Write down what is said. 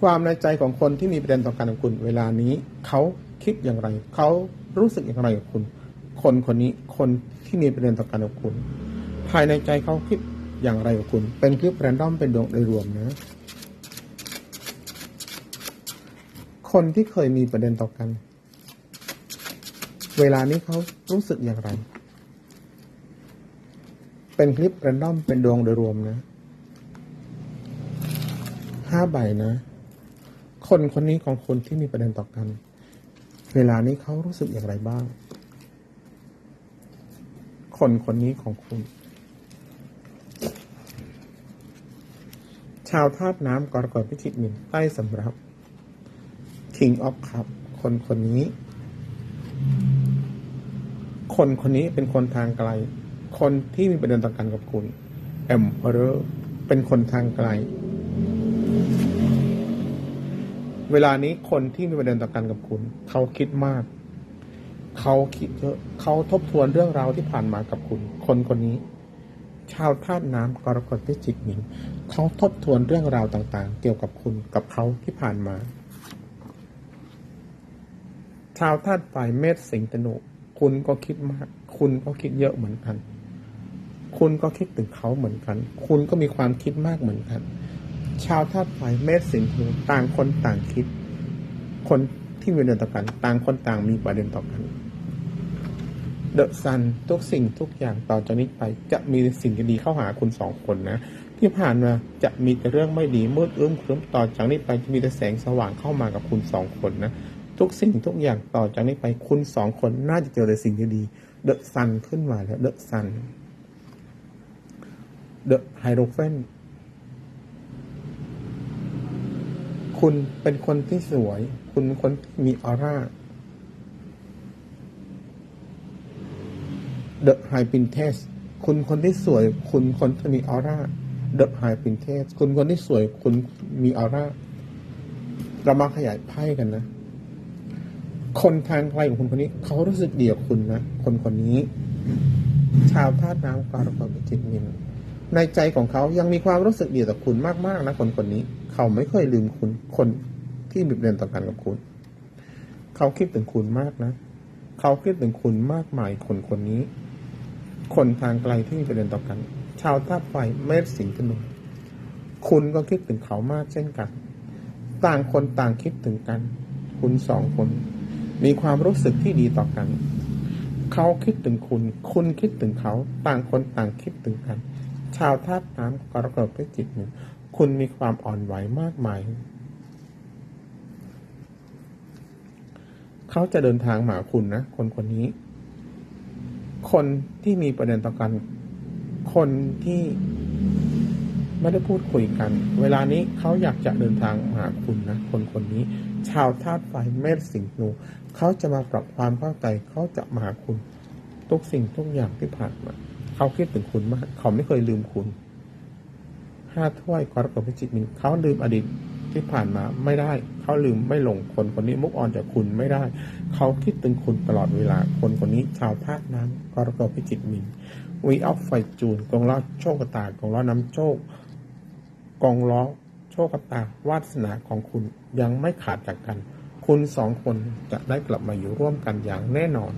ความในใจของคนที่มีประเด็นต่อกันกับคุณ เวลานี้เขาคิดอย่างไร เขารู้สึกอย่างไรกับคุณ คนคนนี้คนที่มีประเด็นต่อกันกับคุณ ภายในใจเขาคิดอย่างไรกับคุณ เป็นคลิปแรนดอมเป็นดวงโดยรวมนะ คนที่เคยมีประเด็นต่อกัน เวลานี้เขารู้สึกอย่างไร เป็นคลิปแรนดอมเป็นดวงโดยรวมนะห้าใบนะ คนคนนี้ของคนที่มีประเด็นต่อกัน เวลานี้เขารู้สึกอย่างไรบ้าง คนคนนี้ของคุณ ชาวธาตุน้ำกรกฎพิจิกมินใต้สำรับ King of Cup คนคนนี้ คนคนนี้เป็นคนทางไกล คนที่มีประเด็นต่อกันกับคุณ Emperor เป็นคนทางไกล เวลานี้คนที่มีประเด็นต่อกันกับคุณ เขาคิดมาก เขาคิดเยอะเขาทบทวนเรื่องราวที่ผ่านมากับคุณ คนคนนี้ ชาวธาตุน้ำกรกฎพิจิกมินเขาทบทวนเรื่องราวต่างๆ เกี่ยวกับคุณกับเขาที่ผ่านมา ชาวธาตุไฟเมษสิงห์ธนูคุณก็คิดมาก คุณก็คิดเยอะเหมือนกัน คุณก็คิดถึงเขาเหมือนกัน คุณก็มีความคิดมากเหมือนกัน ชาวธาตุไฟเมษสิงห์ธนูต่างคนต่างคิด คนที่มีเด็นต่อกัน ต่างคนต่างมีประเด็นต่อกันเดอะซันทุกสิ่งทุกอย่างต่อจากนี้ไป จะมีสิ่งดีๆเข้าหาคุณสองคนนะ ที่ผ่านมาจะมีแต่เรื่องไม่ดีมืดอึ้มครึ้มต่อจากนี้ไปจะมีแต่แสงสว่างเข้ามากับคุณสองคนนะทุกสิ่งทุกอย่างต่อจากนี้ไปคุณสองคนน่าจะเจอแต่สิ่งดีๆเดอะซันขึ้นมาแล้วเดอะซันเดอะไฮโรเฟน คุณเป็นคนที่สวย คุณเป็นคนมีออร่าเดอะไฮปินเทสคุณคนที่สวย คุณคนที่มีออร่าเดอะไฮปินเทสคุณคนที่สวย คุณมีออร่า เรามาขยายไพ่กันนะ คนทางไกลของคุณคนนี้ เขารู้สึกเดียวคุณนะ คนคนนี้ ชาวธาตุน้ำกรกฎจิกมิน ในใจของเขายังมีความรู้สึกดีต่อคุณมากๆนะคนคนนี้ เขาไม่เคยลืมคุณคนที่มีประเด็นต่อกันกับคุณ เขาคิดถึงคุณมากนะ เขาคิดถึงคุณมากมายคนคนนี้ คนทางไกลที่มีประเด็นต่อกัน ชาวธาไฟเมษสิงห์ธนูคุณก็คิดถึงเขามากเช่นกัน ต่างคนต่างคิดถึงกัน คุณสองคน มีความรู้สึกที่ดีต่อกัน เขาคิดถึงคุณ คุณคิดถึงเขา ต่างคนต่างคิดถึงกัน ชาวธาตุน้ำกรกฎพิจิกหนึ่งคุณมีความอ่อนไหวมากมาย เขาจะเดินทางมาคุณนะ คนคนนี้ คนที่มีประเด็นต่อกัน คนที่ไม่ได้พูดคุยกัน เวลานี้เขาอยากจะเดินทางมาหาคุณนะ คนคนนี้ ชาวธาตุไฟเมษสิงห์นูเขาจะมาปรับความเข้าใจเขาจะมาหาคุณ ทุกสิ่งทุกอย่างที่ผ่านมา เขาคิดถึงคุณมาก เขาไม่เคยลืมคุณห้าถ้วยกรกฎพิจิกมินเขาลืมอดีตที่ผ่านมาไม่ได้ เขาลืมไม่ลงคนคนนี้มุกอ่อนจากคุณไม่ได้ เขาคิดถึงคุณตลอดเวลา คนคนนี้ชาวธาตุน้ำกรกฎพิจิกมินวีออฟไฟจูนกองล้อโชคตากองล้อน้ำโชคกองล้อโชคตาวาสนาของคุณยังไม่ขาดจากกัน คุณสองคนจะได้กลับมาอยู่ร่วมกันอย่างแน่นอน